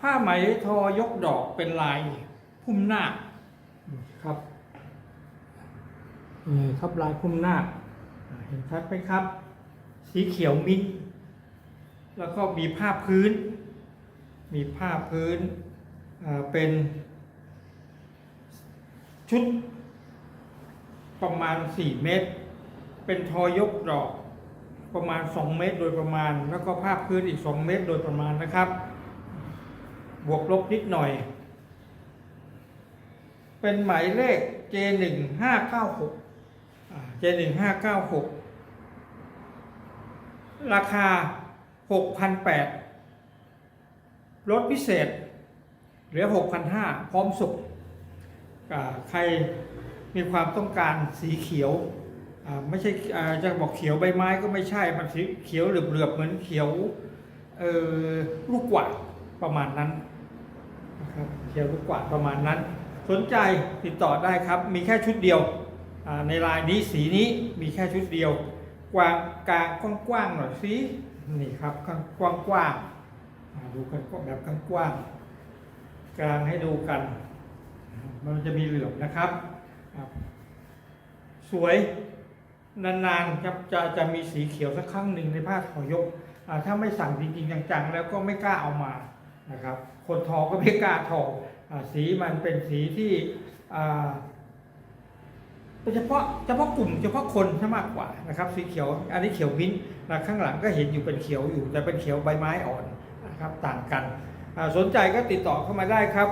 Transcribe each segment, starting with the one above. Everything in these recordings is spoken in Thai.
ผ้าไหมทอยกดอกเป็นลายพุ่มหน้าคครับนี่ครับลายพุ่มหน้าคเห็นชัดไหมครับ สีเขียวมิ้นท์แล้วก็มีผ้าพื้น มีผ้าพื้นเป็น ชุดประมาณ 4 เมตร เป็นทอยกดอกประมาณ 2 เมตรโดยประมาณ แล้วก็ผ้าพื้นอีก 2 เมตรโดยประมาณนะครับ บวกลบนิดหน่อย เป็นหมายเลข J1596 J1596 ราคา 6,800ลดพิเศษ เหลือ 6,500 พร้อมสุกใครมีความต้องการสีเขียวไม่ใช่จะบอกเขียวใบไม้ก็ไม่ใช่ มันสีเขียวเหลือบๆเหมือนเขียวลูกกวาด ประมาณนั้นนะครับเขียวลูกกวาดประมาณนั้น สนใจติดต่อได้ครับ มีแค่ชุดเดียวในลายนี้สีนี้มีแค่ชุดเดียว กว้างกลางกว้างๆหน่อยสินี่ครับกว้างกว้างดูกันแบบกว้างกลางให้ดูกัน มันจะมีเหลือบนะครับ สวยนานๆครับจะจะมีสีเขียวสักครั้งหนึ่งในผ้าทอยก ถ้าไม่สั่งจริงๆจังๆ แล้วก็ไม่กล้าเอามา นะครับ คนทอก็ไม่กล้าทออสีมันเป็นสีที่เฉพาะเฉพาะกลุ่มเฉพาะคนซะมากกว่านะครับสีเขียว อันนี้เขียวมิ้นท์นะข้างหลังก็เห็นอยู่เป็นเขียวอยู่ แต่เป็นเขียวใบไม้อ่อนนะครับต่างกัน สนใจก็ติดต่อเข้ามาได้ครับ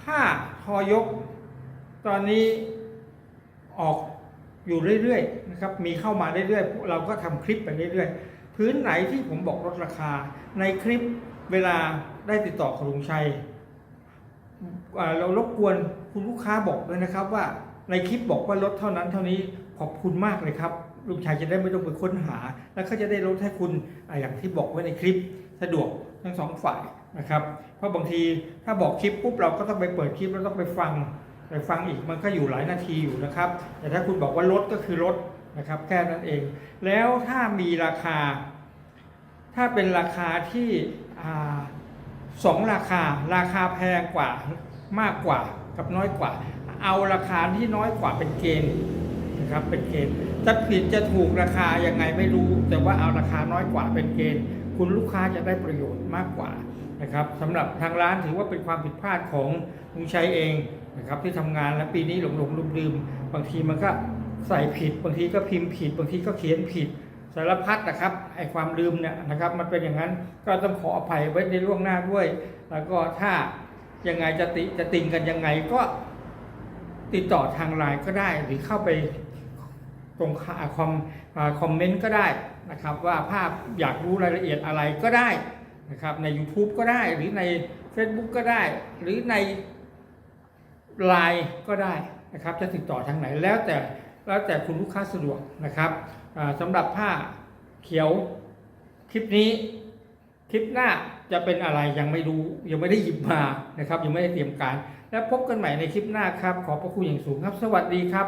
ผ้าทอยก ตอนนี้ออกอยู่เรื่อยๆนะครับมีเข้ามาเรื่อยๆเราก็ทำคลิปไปเรื่อยๆ พื้นไหนที่ผมบอกลดราคา ในคลิปเวลาได้ติดต่อกับลุงชัยเรารบกวนคุณลูกค้าบอกเลยนะครับว่าในคลิปบอกว่าลดเท่านั้นเท่านี้ขอบคุณมากเลยครับลุงชัยจะได้ไม่ต้องไปค้นหา แล้วเขาจะได้ลดให้คุณอย่างที่บอกไว้ในคลิปสะดวกทั้งสองฝ่ายนะครับ เพราะบางทีถ้าบอกคลิปปุ๊บเราก็ต้องไปเปิดคลิปแล้วต้องไปฟังไปฟังอีกมันก็อยู่หลายนาทีอยู่นะครับ แต่ถ้าคุณบอกว่าลดก็คือลด นะครับแค่นั้นเอง แล้วถ้ามีราคา ถ้าเป็นราคาที่สองราคา ราคาแพงกว่ามากกว่ากับน้อยกว่า เอาราคาที่น้อยกว่าเป็นเกณฑ์นะครับเป็นเกณฑ์จะผิดจะถูกราคายังไงไม่รู้ แต่ว่าเอาราคาน้อยกว่าเป็นเกณฑ์ คุณลูกค้าจะได้ประโยชน์มากกว่านะครับสำหรับทางร้านถือว่าเป็นความผิดพลาดของลุงชัยเองนะครับที่ทำงานแล้วปีนี้หลงหลงลืมลืมบางทีมันก็ ใส่ผิดบางทีก็พิมพ์ผิด บางทีก็เขียนผิดสารพัดนะครับไอความลืมเนี่ยนะครับ มันเป็นอย่างนั้นก็ต้องขออภัยไว้ในล่วงหน้าด้วย แล้วก็ถ้ายังไงจะติจะติงกันยังไงก็ติดต่อทางไลน์ก็ได้หรือเข้าไปตรงคอมคอมเมนต์ก็ได้นะครับ ว่าภาพอยากรู้รายละเอียดอะไรก็ได้นะครับ ใน YouTube ก็ได้หรือใน Facebook ก็ได้ หรือในไลน์ก็ได้นะครับ จะติดต่อทางไหนแล้วแต่ แล้วแต่คุณลูกค้าสะดวกนะครับสำหรับผ้าเขียวคลิปนี้ คลิปหน้าจะเป็นอะไรยังไม่รู้ยังไม่ได้หยิบมานะครับ ยังไม่ได้เตรียมการ แล้วพบกันใหม่ในคลิปหน้าครับ ขอบพระคุณอย่างสูงครับ สวัสดีครับ